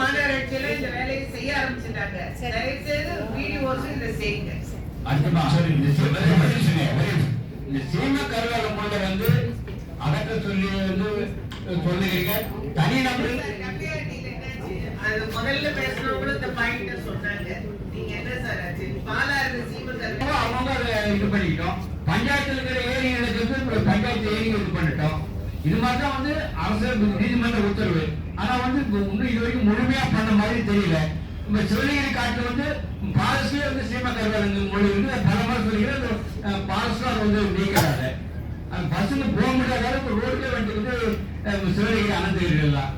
மாநகராட்சியில இந்த வேலையை செய்ய ஆரம்பிச்சிட்டாங்க. தயவு செய்து வீடியோஸும் இதை செய்யுங்க. அடுத்தமா சரி இந்த சீம இந்த சீம கருவேல கொண்டு வந்து அகற்ற சொல்லி வந்து சொல்லுகிறீங்க. தனி நபர். கம்மியாட்டில என்னாச்சு? அது முதல்ல பேசுனவங்களும் இந்த பாயிண்ட சொன்னாங்க. நீங்க என்ன சார் ஆச்சு? பாலா இருந்த அவங்க இது பண்ணிக்கிட்டோம் பஞ்சாயத்துல இருக்கிற ஏரிகளுக்கு பஞ்சாயத்து ஏரிகள் இது பண்ணிட்டோம். இது மாதிரி தான் வந்து அரசு நீதிமன்ற உத்தரவு. ஆனா வந்து இன்னும் இது வரைக்கும் முழுமையா பண்ண மாதிரி தெரியல. இப்ப சிவகிரி காட்டுல வந்து பாலஸ்லயே வந்து சீமா கருவேல மொழி வந்து பல முறை சொல்லிக்கிறது பாலஸ்ல அதை வந்து நீக்கிறாங்க. அந்த பஸ்ஸுக்கு போக முடியாத அளவுக்கு ரோட்ல வந்து வந்து அஹ், சிவகிரி அனந்தகிரிலாம்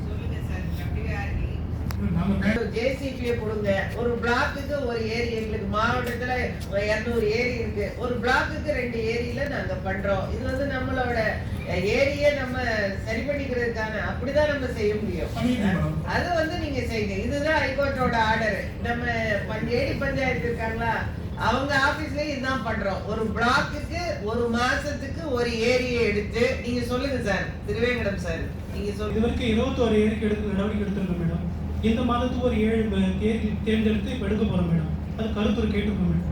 சொல்லுங்க சார் கம்மியாட்டி ஜேசிபியை கொடுங்க. ஒரு பிளாக்குக்கு ஒரு ஏரி எங்களுக்கு மாவட்டத்துல இரநூறு ஏரி இருக்கு. ஒரு பிளாக்குக்கு ரெண்டு ஏரியில நாங்க பண்றோம். இது வந்து நம்மளோட ஏரியை நம்ம சரி பண்ணிக்கிறதுக்கான அப்படிதான் நம்ம செய்ய முடியும். அது வந்து நீங்க செய்யுங்க. இதுதான் ஹைகோர்ட்டோட ஆர்டர் நம்ம ஏரி பஞ்சாயத்து இருக்காங்களா அவங்க ஆபீஸ்ல இதுதான் பண்றோம். ஒரு பிளாக்குக்கு ஒரு மாசத்துக்கு ஒரு ஏரியை எடுத்து நீங்க சொல்லுங்க சார். திருவேங்கடம் சார் நீங்க சொல்லுங்க. இதுவரைக்கும் இருபத்தோரு ஏரிக்கு எடுத்து நடவடிக்கை எடுத்துருக்கோம் மேடம். இந்த மாதத்துக்கு ஒரு ஏழு தேதி தேர்ந்தெடுத்து இப்போ எடுக்க போறோம் மேடம். அது கருத்துரு கேட்டுக்கோம் மேடம்.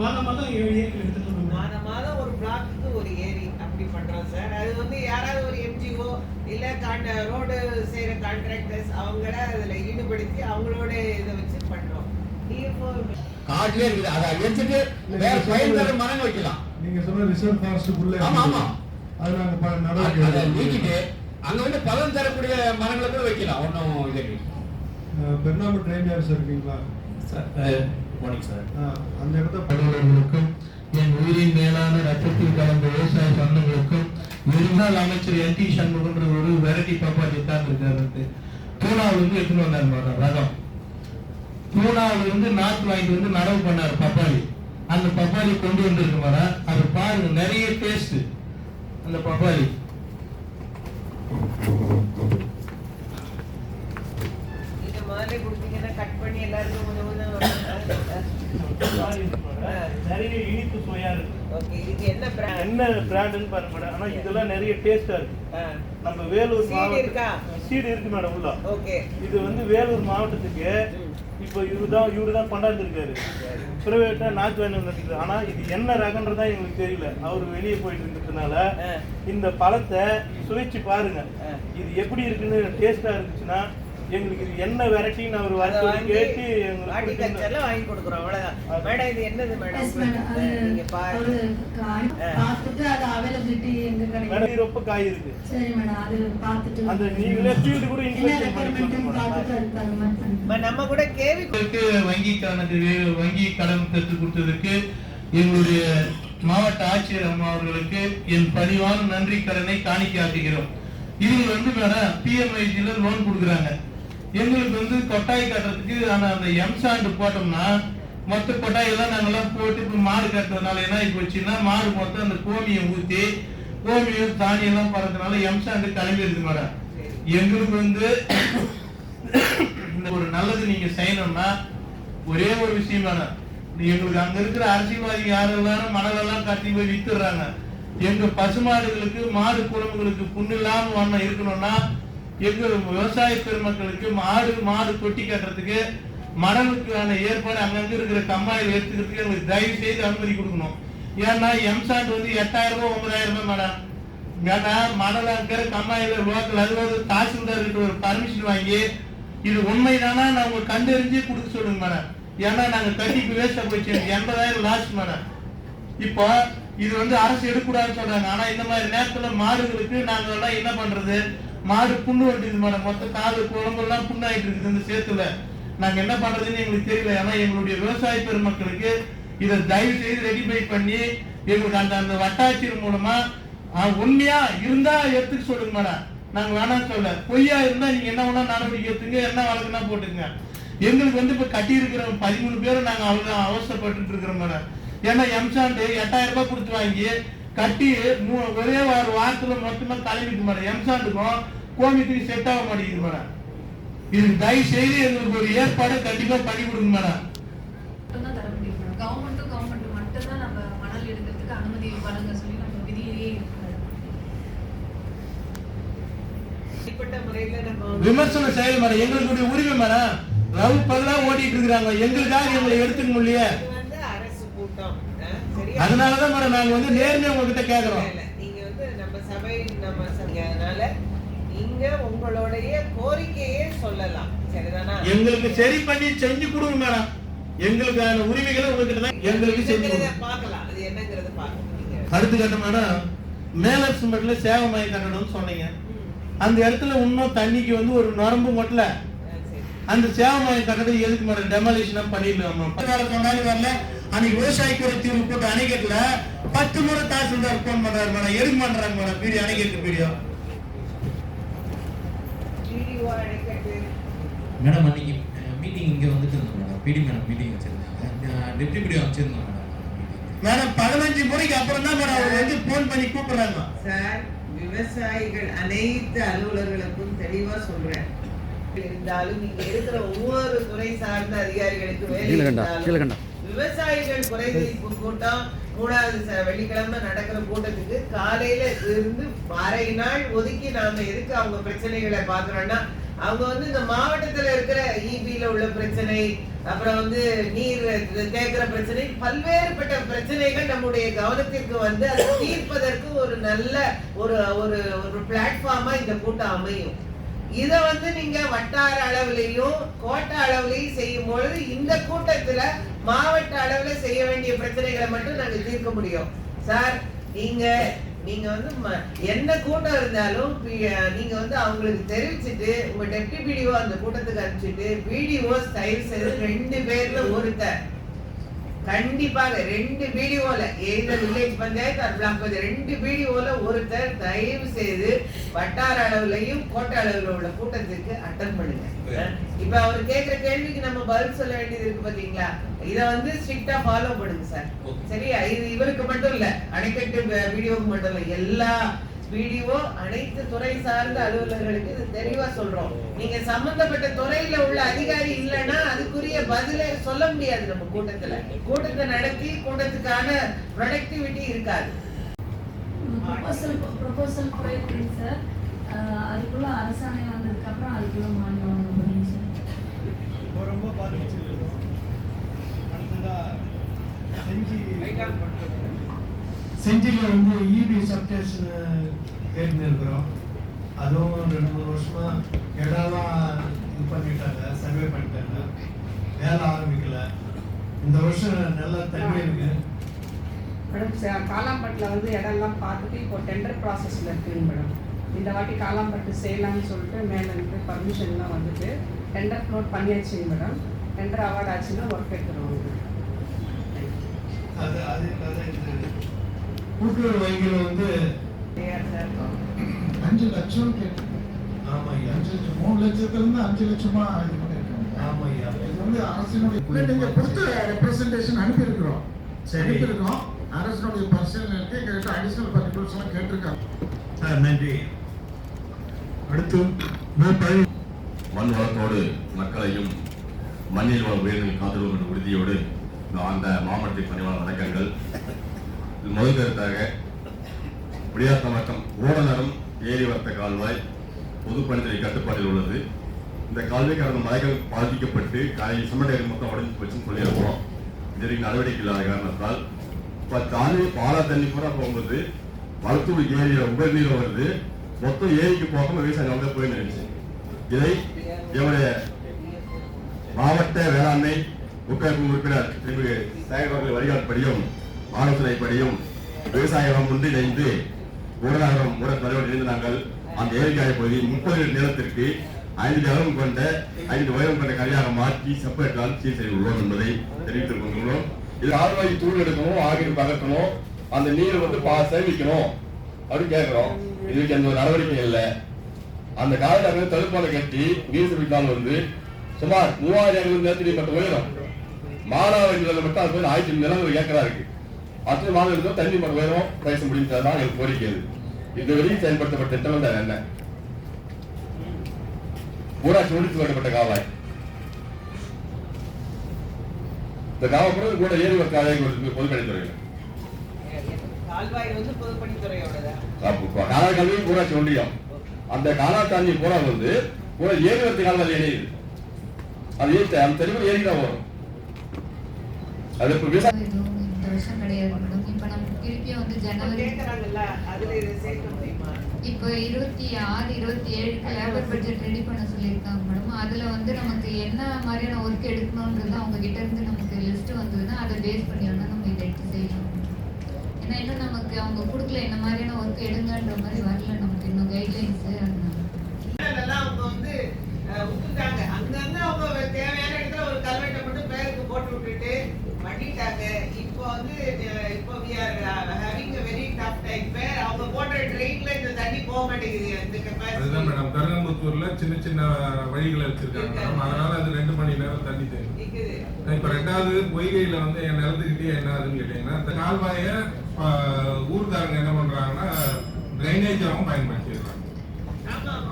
மாதம் மாதம் ஏழு ஏரிகள் எடுத்துட்டு மேடம். மாதம் மாதம் ஒரு பிளாக்குக்கு ஒரு ஏரி அப்படி பண்றோம் சார். அது வந்து யாராவது ஒரு என்ஜிஓ இல்ல காண்ட ரோடு செய்யற கான்ட்ராக்டர்ஸ் அவங்கள அதுல ஈடுபடுத்தி அவங்களோட இதை வச்சு இப்போ காட்டிலே இருக்குது அதை எடுத்துட்டு வேற மரங்கள் வைக்கலாம். நீங்க சொன்ன ரிசர்வ் ஃபாரஸ்டுக்குள்ள ஆமா, ஆமா. அது நாங்க நடவடிக்கை. நீக்கிட்டு அங்க வந்து பலன் தரக்கூடிய மரங்களை கூட வைக்கலாம். ஒன்றும் இது பெர்னாம்பு ட்ரெயின் யார்ஸ் இருக்கீங்களா? சார் அந்த இடத்த ப- படுவர்களுக்கும் என் உயிரின் மேலான ரத்தத்தில் கலந்த விவசாய சொந்தங்களுக்கும் முன்னாள் அமைச்சர் என் டி சண்முகன்ற ஒரு வெரைட்டி பாப்பாட்டி தான் இருக்காரு பூனாவில இருந்து எடுத்துட்டு வந்தார் ரகம் பூனாவில இருந்து நாத்து வாங்கிட்டு வந்து நடவு பண்ணார் பப்பாளி. அந்த பப்பாளி கொண்டு வந்திருக்கு மேடம் அது பாருங்க நிறைய டேஸ்ட் அந்த பப்பாளி நீங்க முதல்ல கொடுத்தீங்கன்னா கட் பண்ணி எல்லாருக்கும் கொஞ்சம் கொஞ்சம் நிறைய இனிப்பு சுவையா இருக்கு என்ன பிராண்ட் என்ன பிராண்டுன்னு பாருங்க மேடம் ஆனா இதெல்லாம் நிறைய டேஸ்டா இருக்கு. நம்ம வேலூர்? மாவட்டம் சீடு இருக்கு மேடம் உள்ள? ஓகே இது வந்து வேலூர் மாவட்டத்துக்கு இப்போ இவரு தான் கொண்டாந்து இருக்காரு பிரைவேட்டா நாத்து வாங்கி வந்துருக்கு ஆனா இது என்ன ரகன்றதா எங்களுக்கு தெரியல அவர் வெளியே போயிட்டு இருக்கிறதுனால ஆ. இந்த பழத்தை சுவைச்சு பாருங்க. இது எப்படி இருக்குன்னு டேஸ்டா இருந்துச்சுன்னா எங்களுக்கு இது என்ன வெரைட்டின்னு அவர் வர அதை சொல்லி வாங்கி கேட்டு. ஹார்டிகல்ச்சர்ல வாங்கி கொடுக்குறோம். அவ்வளவுதான். மேடம் இது என்னது மேடம் நீங்க கா- பார்த்துட்டு அது availability எங்க கிடைக்கும். மேடம் இது ரொம்ப காய் இருக்கு. சரி madam, அது பார்த்துட்டு அந்த நீங்களே field கூட inspection பண்ணி நம்ம கூட கேவி உங்களுக்கு வங்கி கடன் பெற்று கொடுத்ததற்கு எங்களுடைய மாவட்ட ஆட்சியர் அம்மா அவர்களுக்கு என் பணிவான நன்றி கடனை காணிக்கையாக்குகிறோம். இவங்க வந்து மேடம் பிஎம்ஐஜில லோன் கொடுக்குறாங்க. எங்களுக்கு வந்து கொட்டாய் கட்டுறதுக்கு ஆனால் அந்த எம்சாண்டு போட்டோம்னா மொத்த கொட்டாயெல்லாம் நாங்கள்லாம் போட்டு இப்போ மாடு கட்டுறதுனால என்ன ஆகி போச்சுன்னா மாடு மொத்தம் அந்த கோமியை ஊற்றி கோமியம் தானியெல்லாம் பறதுனால எம் சாண்டு கிளம்பிடுது மேடம். எங்களுக்கு வந்து இந்த ஒரு நல்லது நீங்கள் செய்யணும்னா ஒரே ஒரு விஷயம் வேணும் எங்களுக்கு அங்கே இருக்கிற அரசியல்வாதி யாரெல்லாம் மணலெல்லாம் கட்டி போய் வித்துடுறாங்க எங்க பசுமாடுகளுக்கு மாடு குழம்புகளுக்கு புண்ணு இல்லாம வண்ணம் இருக்கணும்னா எங்க விவசாய பெருமக்களுக்கு மாடு மாடு கொட்டி கட்டுறதுக்கு மணலுக்கான ஏற்பாடு அங்கங்க இருக்கிற கம்மாயில் எடுத்துக்கிறதுக்கு எங்களுக்கு தயவு செய்து அனுமதி கொடுக்கணும். ஏன்னா எம்சாண்ட் வந்து எட்டாயிரம் ரூபாய் ஒன்பதாயிரம் ரூபாய் மேடம். ஏன்னா மணல் இருக்கிற கம்மாயில லோக்கல் அதாவது தாசில்தார் ஒரு பர்மிஷன் வாங்கி இது உண்மைதானா நான் உங்க கண்டறிஞ்சு கொடுக்க சொல்லுங்க மேடம். ஏன்னா நாங்க கட்டிக்கு வேஸ்டா போச்சு. எண்பதாயிரம் லாஸ் மேடம். இப்போ இது வந்து அரசு எடுக்கக்கூடாதுன்னு சொல்றாங்க. ஆனா இந்த மாதிரி நேரத்துல மாடுகளுக்கு நாங்க எல்லாம் என்ன பண்றது? மாடு புண்ணு வந்துருது மேடம். மொத்த காது குழம்பெல்லாம் புண்ணாயிட்டு இருக்குது இந்த சேத்துல. நாங்க என்ன பண்றதுன்னு எங்களுக்கு தெரியல. ஏன்னா எங்களுடைய விவசாய பெருமக்களுக்கு இதை தயவு செய்து ரெடிஃபை பண்ணி எங்களுக்கு அந்த அந்த வட்டாட்சியர் மூலமா உண்மையா இருந்தா எடுத்துக்க சொல்லுங்க மேடம். நாங்க வேணாம் சொல்ல பொய்யா இருந்தா நீங்க என்ன வேணா நடவடிக்கை எடுத்துங்க என்ன வழக்குனா போட்டுங்க எங்களுக்கு வந்து இப்ப கட்டி இருக்கிற பதிமூணு பேரும் நாங்க அவ்வளவு அவசரப்பட்டு இருக்கிறோம் மேடம். ஏன்னா எம்சாண்டு எட்டாயிரம் ரூபாய் கொடுத்து வாங்கி கட்டி மூ- ஒரே ஒரு வாரத்துல மொத்தமா கிளம்பிட்டு மேடம் எம்சாண்டுக்கும் கோமியத்துக்கு செட் ஆக மாட்டேங்குது மேடம் இதுக்கு தயவு செய்து எங்களுக்கு ஒரு ஏற்பாடு கண்டிப்பா பண்ணி கொடுங்க மேடம் தர முடியும் மேடம். எங்களுடைய உரிமை மேடம். ரவு பதிலா ஓட்டிட்டு இருக்கிறாங்க. எங்களுக்காக எங்களை எடுத்துக்க முடியல இது அரசு கூட்டம்? அதனாலதான் மேடம் நாங்க வந்து நேர்மையா உங்ககிட்ட கேக்குறோம். நீங்க வந்து நம்ம சபை நம்ம அதனால நீங்க உங்களுடைய கோரிக்கையே சொல்லலாம். சரிதானா? எங்களுக்கு சரி பண்ணி செஞ்சு கொடுங்க மேடம். எங்களுக்கான உரிமைகளை உங்ககிட்ட தான் எங்களுக்கு செஞ்சு பார்க்கலாம். அது என்னங்கிறத பார்க்கணும் நீங்க அடுத்த கட்டம் மேடம் மேலர் சிமெண்ட்ல சேவை மையம் கட்டணும்னு சொன்னீங்க. அந்த இடத்துல இன்னும் தண்ணிக்கு வந்து ஒரு நரம்பு மொட்டல அந்த சேவை மையம் கட்டடம் எதுக்கு மேடம்? டெமாலிஷனா பண்ணிடலாம்? சொன்னாலும் வரல அன்னைக்கு விவசாயிக்கு ஒரு தீர்வு போட்டு அணைக்கட்டுல பத்து முறை தாசில்தார் போன் பண்றாரு மேடம். எதுக்கு பண்றாங்க மேடம்? வீடியோ அணைக்கிறது வீடியோ. மேடம் அன்னைக்கு மீட்டிங் இங்கே வந்துட்டு இருந்தோம் மேடம். பிடி மேடம் மீட்டிங் வச்சிருந்தாங்க. டெப்டி பிடி வச்சிருந்தோம் மேடம். மேடம் பதினஞ்சு முறைக்கு அப்புறம் தான் மேடம் அவர் வந்து போன் பண்ணி கூப்பிடுறாங்க. சார் விவசாயிகள் அனைத்து அலுவலர்களுக்கும் தெளிவா சொல்றேன். இருந்தாலும் நீங்க இருக்கிற ஒவ்வொரு துறை சார்ந்த அதிகாரிகளுக்கு வேலை இருந்தாலும் விவசாயிகள் குறைதீர்ப்பு கூட்டம் மூணாவது வெள்ளிக்கிழமை நடக்கிற கூட்டத்துக்கு காலையில இருந்து அரை நாள் ஒதுக்கி நாம எதுக்கு அவங்க பிரச்சனைகளை பாக்குறோம்னா அவங்க வந்து இந்த மாவட்டத்துல இருக்கிற ஈபியில உள்ள பிரச்சனை அப்புறம் வந்து நீர் தேக்கிற பிரச்சனை பல்வேறுபட்ட பிரச்சனைகள் நம்முடைய கவனத்திற்கு வந்து அதை தீர்ப்பதற்கு ஒரு நல்ல ஒரு ஒரு ஒரு பிளாட்ஃபார்மா இந்த கூட்டம் அமையும். இதை வந்து நீங்க வட்டார அளவுலயும் கோட்ட அளவுலயும் செய்யும் பொழுது இந்த கூட்டத்துல மாவட்ட அளவுல செய்ய வேண்டிய பிரச்சனைகளை மட்டும் நாங்க தீர்க்க முடியும். சார் நீங்க நீங்க வந்து ம- என்ன கூட்டம் இருந்தாலும் பி- நீங்க வந்து அவங்களுக்கு தெரிவிச்சுட்டு உங்க டெப்டி பிடிஓ அந்த கூட்டத்துக்கு அனுப்பிச்சிட்டு பிடிஓ ஸ்டைல் செய்து ரெண்டு பேர்ல ஒருத்தர் கண்டிப்பாக ரெண்டு பிடிஓல எந்த வில்லேஜ் பஞ்சாயத்து அது பிளாக் பஞ்சாயத்து ரெண்டு பிடிஓல ஒருத்தர் தயவு செய்து வட்டார அளவுலயும் கோட்ட அளவுல உள்ள கூட்டத்துக்கு அட்டன் பண்ணுங்க. இப்ப அவர் கேக்குற கேள்விக்கு நம்ம பதில் சொல்ல வேண்டியது இருக்கு பாத்தீங்களா? இத வந்து ஸ்ட்ரிக்டா ஃபாலோ பண்ணுங்க சார். சரியா? இது இவருக்கு மட்டும் இல்ல அணைக்கட்டு வீடியோக்கு மட்டும் இல்ல எல்லா வீடியோ அனைத்து துறை சார்ந்த அலுவலர்களுக்கு இது தெளிவா சொல்றோம். நீங்க சம்பந்தப்பட்ட துறையில உள்ள அதிகாரி இல்லைன்னா அதுக்குரிய பதிலை சொல்ல முடியாது நம்ம கூட்டத்துல. கூட்டத்தை நடத்தி கூட்டத்துக்கான ப்ரொடக்டிவிட்டி இருக்காது. ப்ரொபோசல் ப்ரொபோசல் போயிருக்குங்க சார். அதுக்குள்ள அரசாணை வந்ததுக்கு அப்புறம் அதுக்குள்ள மாநிலம் ரொம்ப பாதிச்சிருக்கோம். அடுத்ததா செஞ்சி செஞ்சியில் வந்து இபி சப்ஸ்டேஷன் தேர்ந்தெடுக்கிறோம் அதுவும் ரெண்டு மூணு வருஷமா இடம்லாம் இது பண்ணிட்டாங்க சர்வே பண்ணிட்டாங்க. வேலை ஆரம்பிக்கல. இந்த வருஷம் நல்லா தண்ணி இருக்கு. மேடம் காலாம்பட்டில் வந்து இடம்லாம் பார்த்துட்டு இப்போ டெண்டர் ப்ராசஸில் இருக்குங்க மேடம் இந்த வாட்டி காலாம்பட்டு செய்யலாம்னு சொல்லிட்டு மேலே இருந்து பர்மிஷன்லாம் வந்துட்டு டெண்டர் ஃப்ளோட் பண்ணியாச்சுங்க மேடம் டெண்டர் அவார்ட் ஆச்சுன்னா ஒர்க் எடுத்துருவாங்க அது அது கூட்டுறவு வங்கியில் வந்து அஞ்சு லட்சம் கேட்டு ஆமா ஐயா அஞ்சு லட்சம். மூணு லட்சத்துல இருந்து அஞ்சு லட்சமா இது பண்ணிருக்காங்க ஆமா ஐயா இது வந்து அரசினுடைய நீங்க கொடுத்த ரெப்ரசன்டேஷன் அனுப்பியிருக்கிறோம். சரி. அனுப்பியிருக்கோம் அரசினுடைய பரிசீலனைக்கு எங்ககிட்ட அடிஷனல் பர்டிகுலர்ஸ் எல்லாம் கேட்டிருக்காங்க. சார் நன்றி. அடுத்து மண் வளத்தோடு மக்களையும் மண்ணில் வள உயிரினை காத்திருவோம் என்ற உறுதியோடு நான் அந்த மாவட்டத்தின் பணியாளர் வணக்கங்கள். முதல் கருத்தாக விளையாட்டமாக்கம் ஓடநரம் ஏரி வர்த்த கால்வாய் பொதுப்பணித்துறை கட்டுப்பாட்டில் உள்ளது. இந்த கால்வாய் கடந்த மலைகள் பாதிக்கப்பட்டு காலையில் சிமெண்ட் மொத்தம் உடஞ்சி போச்சுன்னு சொல்லியிருக்கிறோம். இது நடவடிக்கை இல்லாத காரணத்தால் இப்போ தானே பாலா தண்ணி பூரா போகும்போது மருத்துவ ஏரியில் உபரி நீர் வருது. மொத்தம் ஏரிக்கு போகாம விவசாயம் வந்து போய் நினைச்சு. இதை என்னுடைய மாவட்ட வேளாண்மை உட்கமைப்பு உறுப்பினர் திரு சேகர் அவர்கள் வழிகாட்டுப்படியும் ஆலோசனைப்படியும் விவசாயம் ஒன்றிணைந்து ஊடகம் ஊடக தலைவர் நாங்கள் அந்த ஏரிக்காய பகுதி முப்பது நிலத்திற்கு ஐந்து அளவு கொண்ட ஐந்து உயரம் கொண்ட கரையாக மாற்றி செப்பரேட்டால் சீர் செய்துள்ளோம் என்பதை தெரிவித்துக் கொண்டுள்ளோம் இது ஆறுவாய் தூள் எடுக்கணும் ஆகிய பகற்றணும் அந்த நீர் வந்து பா சேமிக்கணும் அப்படின்னு கேட்கிறோம். இதுக்கு எந்த ஒரு நடவடிக்கை இல்லை. அந்த காலத்துல தடுப்பாலை கட்டி நீர் சுபித்தால் வந்து சுமார் மூவாயிரம் ஐநூறு நிலத்தடி மட்டும் உயரம். மானாவாரி மட்டும் அது போய் ஆயிரத்தி நிலம் ஒரு ஏக்கரா இருக்கு. அத்தனை மாநிலத்தில் தண்ணி மட்டும் உயரம் பேச முடிஞ்சதுதான் எங்களுக்கு கோரிக்கை இதுவரையும் செயல்படுத்தப்பட்ட திட்டம் தான் என்ன? ஊராட்சி ஒழித்து கட்டப்பட்ட காவாய். இந்த காவல்துறை கூட ஏரி காலை பொதுப்பணித்துறையில். கால்வாய் வந்து கல்வி ஊராட்சி ஒன்றியம். அந்த காணா தண்ணி பூரா வந்து பூரா ஏரி வரத்து காலம் இணையுது அது அந்த தண்ணி ஏரி தான் வரும். அது இப்போ வருஷம் கிடையாது மேடம். இப்போ நமக்கு திருப்பியும் வந்து ஜனவரி இப்போ இருபத்தி ஆறு இருபத்தி ஏழுக்கு லேபர் பட்ஜெட் ரெடி பண்ண சொல்லியிருக்காங்க மேடம். அதுல வந்து நமக்கு என்ன மாதிரியான ஒர்க் எடுக்கணுன்றது அவங்க கிட்ட இருந்து நமக்கு லிஸ்ட் வந்ததுன்னா அதை பேஸ் பண்ணி வேணா நம்ம இதை எடுத்து செய்யலாம் ஏன்னா இன்னும் நமக்கு அவங்க கொடுக்கல என்ன மாதிரியான ஒர்க் எடுங்கன்ற மாதிரி வரல நமக்கு இன்னும் கைட்லைன்ஸ் அதனால. அவங்க வந்து அஹ், விட்டுட்டாங்க அங்கங்க அவங்க தேவையான இடத்துல ஒரு கல்வெட்டை மட்டும் பேருக்கு போட்டு விட்டுட்டு பண்ணிட்டாங்க இப்போ வந்து இப்போ uh, அவங்க ட்ரெயின்ல இந்த தண்ணி போக மாட்டேங்குது. அதுதான் மேடம் கருங்கம்புத்தூர்ல சின்ன சின்ன வழிகளை வச்சிருக்காங்க மேடம் அதனால அது ரெண்டு மணி நேரம் தண்ணி தேவை இப்ப ரெண்டாவது பொய்கையில வந்து என் நிலத்துக்கிட்டே என்ன ஆகுதுன்னு கேட்டீங்கன்னா இந்த கால்வாய ஆஹ், ஊர்க்காரங்க என்ன பண்றாங்கன்னா டிரைனேஜாவும் பயன்படுத்திடுறாங்க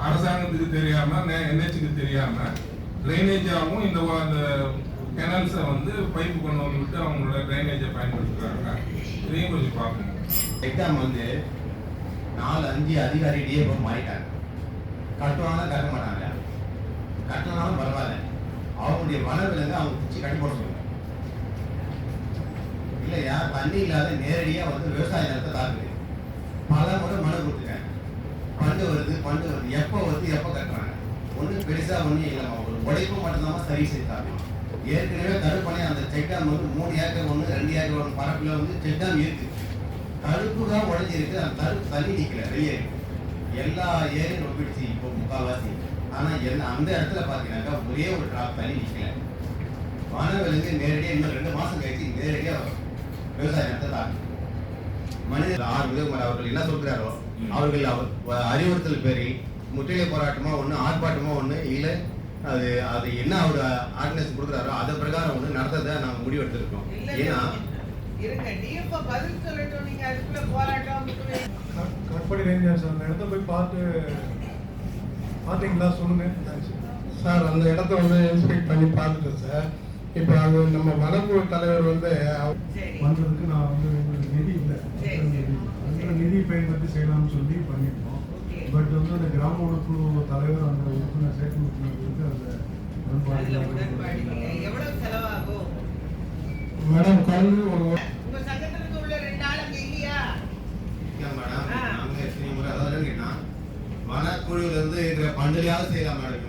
அரசாங்கத்துக்கு தெரியாம என்ஹெச்சுக்கு தெரியாம டிரைனேஜாவும் இந்த கெனல்ஸை வந்து பைப்பு கொண்டு வந்து விட்டு அவங்களோட ட்ரைனேஜை பயன்படுத்துகிறாங்க இதையும் கொஞ்சம் பார்க்கணும். எக்ஸாம் வந்து நாலு அஞ்சு அதிகாரி இப்போ மாறிட்டாங்க. கட்டுவாங்க கட்ட மாட்டாங்க. கட்டினாலும் பரவாயில்ல. அவங்களுடைய வனவிலங்கு அவங்க பிடிச்சி கட்டி போட சொல்லுங்க. இல்லையா? தண்ணி இல்லாத நேரடியா வந்து விவசாய நிலத்தை தாக்குது. பல முறை மனு கொடுத்துருக்காங்க. பண்டு வருது பண்டு வருது. எப்போ வருது எப்போ கட்டுறாங்க? ஒன்றும் பெருசா ஒன்றும் இல்லைம்மா. ஒரு உடைப்பு மட்டும்தான் சரி செய்தாங்க ஏற்கனவே தடுப்பணை அந்த செக் டேம் வந்து மூணு ஏக்கர் ஒன்று ரெண்டு ஏக்கர் ஒன்று பரப்பில் வந்து செக் டேம் இருக்கு. தடுப்பு தான் உடஞ்சிருக்கு அந்த தடுப்பு தண்ணி நிற்கல வெளியே. எல்லா ஏரியும் ரொம்பிடுச்சு இப்போ முக்கால்வாசி. ஆனால் என்ன அந்த இடத்துல பார்த்தீங்கன்னாக்கா ஒரே ஒரு டிராப் தண்ணி நிற்கல வனவிலங்கு நேரடியாக இன்னும் ரெண்டு மாதம் கழிச்சு நேரடியாக விவசாய நிலத்தை தாக்கு மனிதர் ஆர். உதயகுமார் அவர்கள் என்ன சொல்கிறாரோ அவர்கள் அவர் அறிவுறுத்தல் பேரில் முற்றுகை போராட்டமா ஒண்ணு ஆர்ப்பாட்டமா ஒண்ணு இல்ல அது அது என்ன அவர் ஆர்டினன்ஸ் கொடுக்குறாரோ அது பிரகாரம் ஒண்ணு நடத்ததை நாங்க முடிவெடுத்திருக்கோம். ஏன்னா முட்டுவேன். கட்படி ரேஞ்சர்ஸ் அந்த இடத்த போய் பார்த்து பார்த்தீங்களா? சொல்லுங்க. சார் அந்த இடத்த வந்து இன்ஸ்பெக்ட் பண்ணி பார்த்துட்டேன் சார். இப்போ அது நம்ம வனக்குழு தலைவர் வந்து சரி. பண்றதுக்கு நான் வந்து நிதி இல்லை. சரி, சரி. நிதி பயன்படுத்தி செய்யலாம்னு சொல்லி பண்ணியிருக்கோம். பட் வந்து அந்த கிராம உணக்குழு தலைவர் அந்த உறுப்பினர் சேர்க்கை உறுப்பினர்களுக்கு அந்த மேடம் குறைஞ்சு ஒரு வனக்குழுல இருந்து இருக்கிற பண்டிகையாவது செய்யலாம் மேடம்.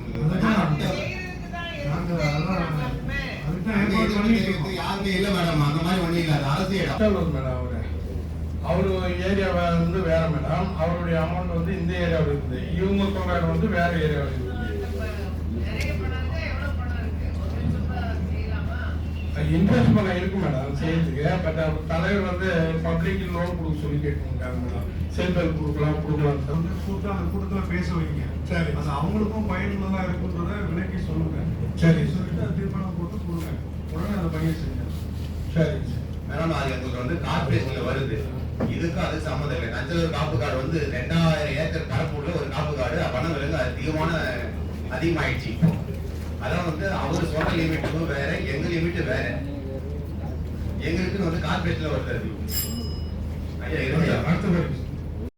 யாருமே இல்ல மேடம். அந்த மாதிரி ஒண்ணு இல்ல. அது அரசு இடம். கஷ்டம் மேடம் அவரு. அவரு ஏரியா வந்து வேற மேடம். அவருடைய அமௌண்ட் வந்து இந்த ஏரியாவில் இருக்குது. இவங்க சொல்ற இடம் வந்து வேற ஏரியாவில் இருக்குது. இன்வெஸ்ட் பண்ண இருக்கு மேடம் செய்யறதுக்கு. பட் அவர் தலைவர் வந்து பப்ளிக் லோன் கொடுக்க சொல்லி கேட்டுருக்காங்க மேடம். செல்ஃப் ஹெல்ப் கொடுக்கலாம் கொடுக்கலாம். வந்து கூட்டம் அந்த கூட்டத்துல பேச வைங்க. சரி. அது அவங்களுக்கும் பயனுள்ளதா இருக்குன்றத விலக்கி சொல்லுங்க. சரி. சொல்லிட்டு அது தீர்மானம் போட்டு கொடுங்க. உடனே அந்த பையன் செய்யுங்க சரி. சரி மேடம் அது எங்களுக்கு வந்து கார்பரேஷன்ல வருது. இதுக்கும் அது சம்மந்தம் இல்லை. நஞ்சலூர் காப்பு காடு வந்து ரெண்டாயிரம் ஏக்கர் பரப்புள்ள ஒரு காப்பு காடு வனவிலங்கு அதிகமான அதிகமாயிடுச்சு இப்போ. அதான் வந்து அவர் சொல்ற லிமிட்டும் வேற எங்க லிமிட் வேற. எங்களுக்குன்னு வந்து கார்பரேஷன்ல வருது ஐயா இருபது அடுத்த